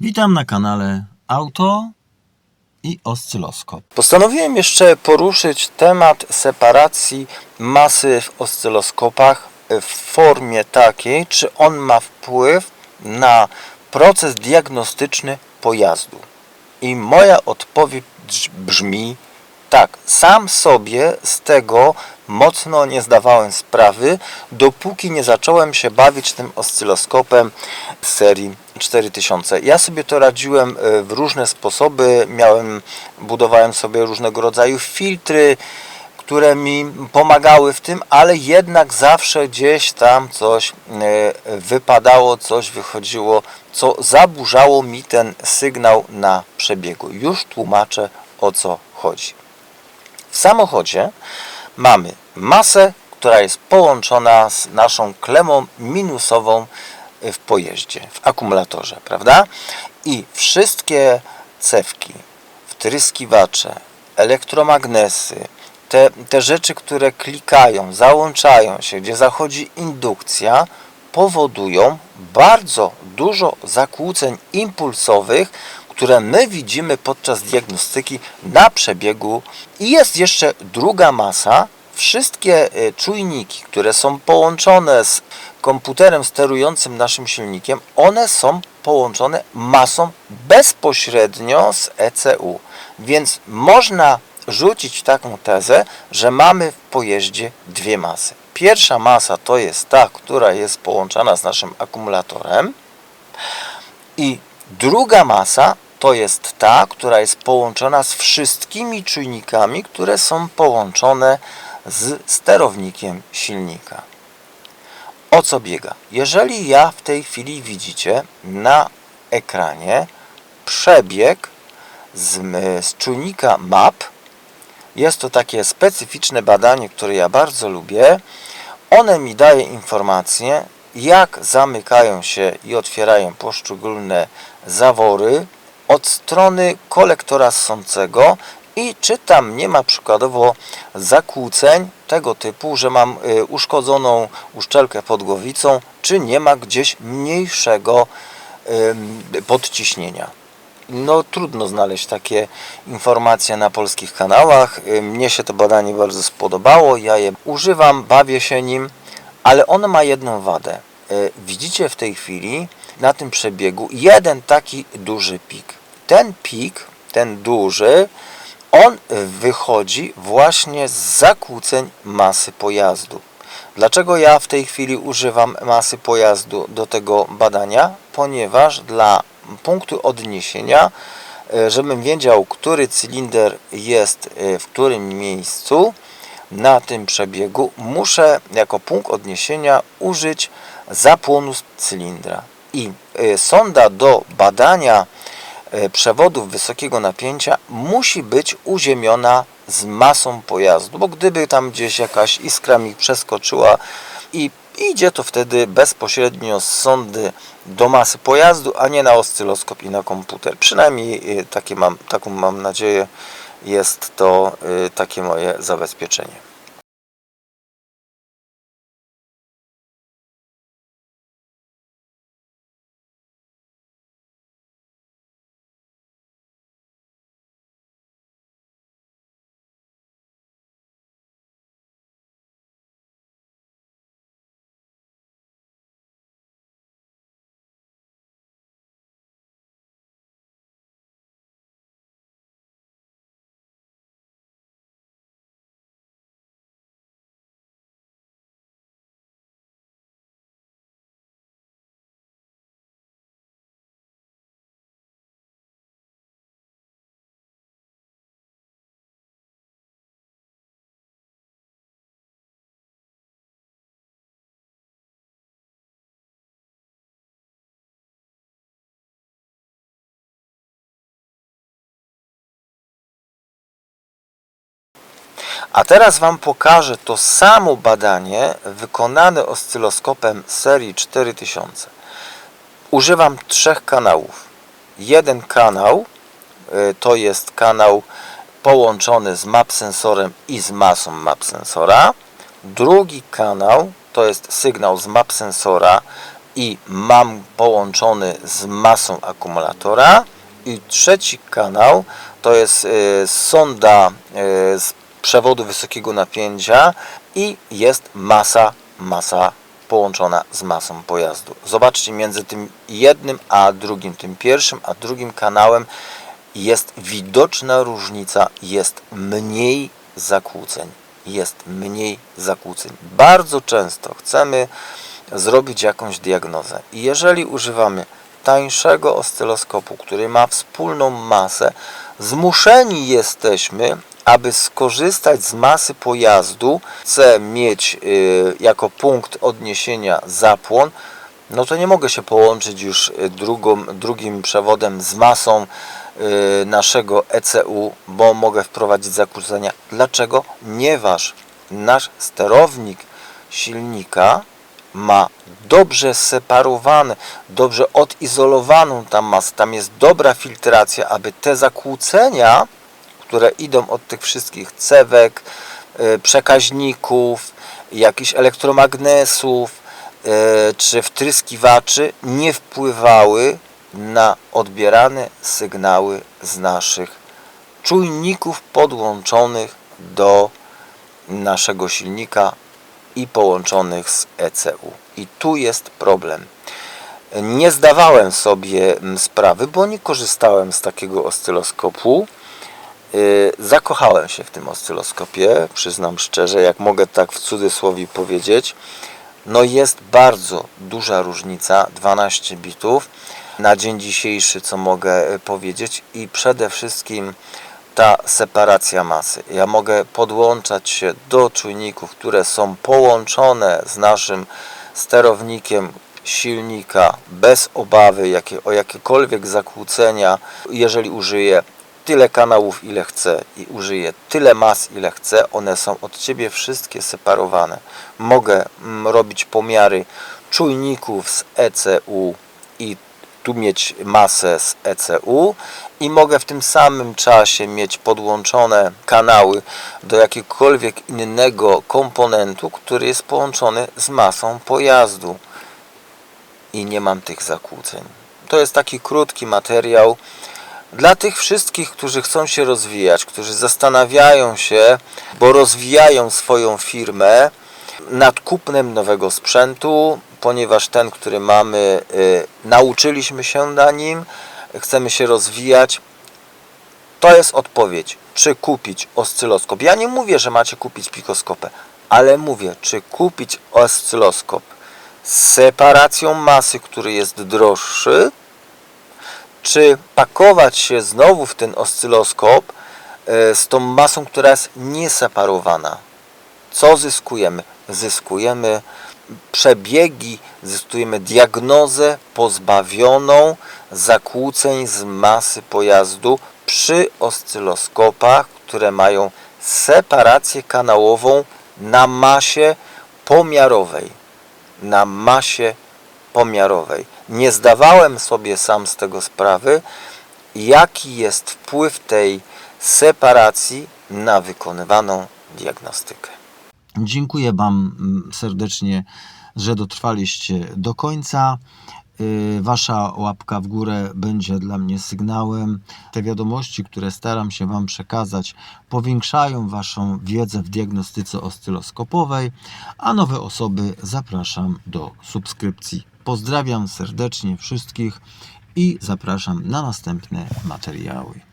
Witam na kanale Auto i Oscyloskop. Postanowiłem jeszcze poruszyć temat separacji masy w oscyloskopach w formie takiej, czy on ma wpływ na proces diagnostyczny pojazdu. I moja odpowiedź brzmi tak. Sam sobie z tego mocno nie zdawałem sprawy, dopóki nie zacząłem się bawić tym oscyloskopem serii 4000. Ja sobie to radziłem e, w różne sposoby. Miałem, budowałem sobie różnego rodzaju filtry, które mi pomagały w tym, ale jednak zawsze gdzieś tam coś e, wypadało, coś wychodziło, co zaburzało mi ten sygnał na przebiegu. Już tłumaczę o co chodzi. W samochodzie mamy masę, która jest połączona z naszą klemą minusową w pojeździe, w akumulatorze, prawda? I wszystkie cewki, wtryskiwacze, elektromagnesy, te, te rzeczy, które klikają, załączają się, gdzie zachodzi indukcja, powodują bardzo dużo zakłóceń impulsowych, które my widzimy podczas diagnostyki na przebiegu. I jest jeszcze druga masa. Wszystkie y, czujniki, które są połączone z komputerem sterującym naszym silnikiem, one są połączone masą bezpośrednio z ECU. Więc można rzucić taką tezę, że mamy w pojeździe dwie masy. Pierwsza masa to jest ta, która jest połączona z naszym akumulatorem i druga masa to jest ta, która jest połączona z wszystkimi czujnikami, które są połączone z sterownikiem silnika. O co biega? Jeżeli ja w tej chwili widzicie na ekranie przebieg z, z czujnika MAP, jest to takie specyficzne badanie, które ja bardzo lubię. One mi daje informację, jak zamykają się i otwierają poszczególne zawory od strony kolektora ssącego i czy tam nie ma przykładowo zakłóceń tego typu, że mam y, uszkodzoną uszczelkę pod głowicą, czy nie ma gdzieś mniejszego podciśnienia. No trudno znaleźć takie informacje na polskich kanałach. Y, Mnie się to badanie bardzo spodobało, ja je używam, bawię się nim, ale ono ma jedną wadę. Y, Widzicie w tej chwili na tym przebiegu jeden taki duży pik. Ten pik, ten duży, on wychodzi właśnie z zakłóceń masy pojazdu. Dlaczego ja w tej chwili używam masy pojazdu do tego badania? Ponieważ dla punktu odniesienia, e, żebym wiedział, który cylinder jest e, w którym miejscu na tym przebiegu, muszę jako punkt odniesienia użyć zapłonu cylindra. I e, sonda do badania przewodów wysokiego napięcia musi być uziemiona z masą pojazdu, bo gdyby tam gdzieś jakaś iskra mi przeskoczyła i idzie to wtedy bezpośrednio z sondy do masy pojazdu, a nie na oscyloskop i na komputer. Przynajmniej e, takie mam, taką mam nadzieję, jest to e, takie moje zabezpieczenie. A teraz Wam pokażę to samo badanie wykonane oscyloskopem serii 4000. Używam trzech kanałów. Jeden kanał y, to jest kanał połączony z map sensorem i z masą map sensora. Drugi kanał to jest sygnał z map sensora i mam połączony z masą akumulatora. I trzeci kanał to jest e, sonda e, z przewodu wysokiego napięcia i jest masa, masa połączona z masą pojazdu. Zobaczcie między tym jednym a drugim, tym pierwszym a drugim kanałem jest widoczna różnica, jest mniej zakłóceń. Jest mniej zakłóceń. Bardzo często chcemy zrobić jakąś diagnozę i jeżeli używamy tańszego oscyloskopu, który ma wspólną masę, zmuszeni jesteśmy, aby skorzystać z masy pojazdu, chcę mieć y, jako punkt odniesienia zapłon, no to nie mogę się połączyć już y, drugą, drugim przewodem z masą y, naszego ECU, bo mogę wprowadzić zakłócenia. Dlaczego? Ponieważ nasz sterownik silnika ma dobrze separowane, dobrze odizolowaną tam masę. Tam jest dobra filtracja, aby te zakłócenia, które idą od tych wszystkich cewek, y, przekaźników, jakichś elektromagnesów y, czy wtryskiwaczy nie wpływały na odbierane sygnały z naszych czujników podłączonych do naszego silnika i połączonych z ECU. I tu jest problem. Nie zdawałem sobie mm, sprawy, bo nie korzystałem z takiego oscyloskopu. Yy, Zakochałem się w tym oscyloskopie, przyznam szczerze, jak mogę tak w cudzysłowie powiedzieć. No jest bardzo duża różnica, 12 bitów na dzień dzisiejszy, co mogę y, powiedzieć i przede wszystkim ta separacja masy. Ja mogę podłączać się do czujników, które są połączone z naszym sterownikiem silnika bez obawy jakie, o jakiekolwiek zakłócenia, jeżeli użyję tyle kanałów ile chcę i użyję tyle mas ile chcę, one są od Ciebie wszystkie separowane. Mogę mm, robić pomiary czujników z ECU i tu mieć masę z ECU i mogę w tym samym czasie mieć podłączone kanały do jakiegokolwiek innego komponentu, który jest połączony z masą pojazdu i nie mam tych zakłóceń. To jest taki krótki materiał dla tych wszystkich, którzy chcą się rozwijać, którzy zastanawiają się, bo rozwijają swoją firmę nad kupnem nowego sprzętu, ponieważ ten, który mamy, y, nauczyliśmy się na nim, chcemy się rozwijać. To jest odpowiedź, czy kupić oscyloskop. Ja nie mówię, że macie kupić pikoskopę, ale mówię, czy kupić oscyloskop z separacją masy, który jest droższy, czy pakować się znowu w ten oscyloskop e, z tą masą, która jest nieseparowana. Co zyskujemy? Zyskujemy przebiegi, zyskujemy diagnozę pozbawioną zakłóceń z masy pojazdu przy oscyloskopach, które mają separację kanałową na masie pomiarowej. Na masie pomiarowej. Nie zdawałem sobie sam z tego sprawy, jaki jest wpływ tej separacji na wykonywaną diagnostykę. Dziękuję Wam mm, serdecznie, że dotrwaliście do końca. Y, Wasza łapka w górę będzie dla mnie sygnałem. Te wiadomości, które staram się Wam przekazać, powiększają Waszą wiedzę w diagnostyce oscyloskopowej, a nowe osoby zapraszam do subskrypcji. Pozdrawiam serdecznie wszystkich i zapraszam na następne materiały.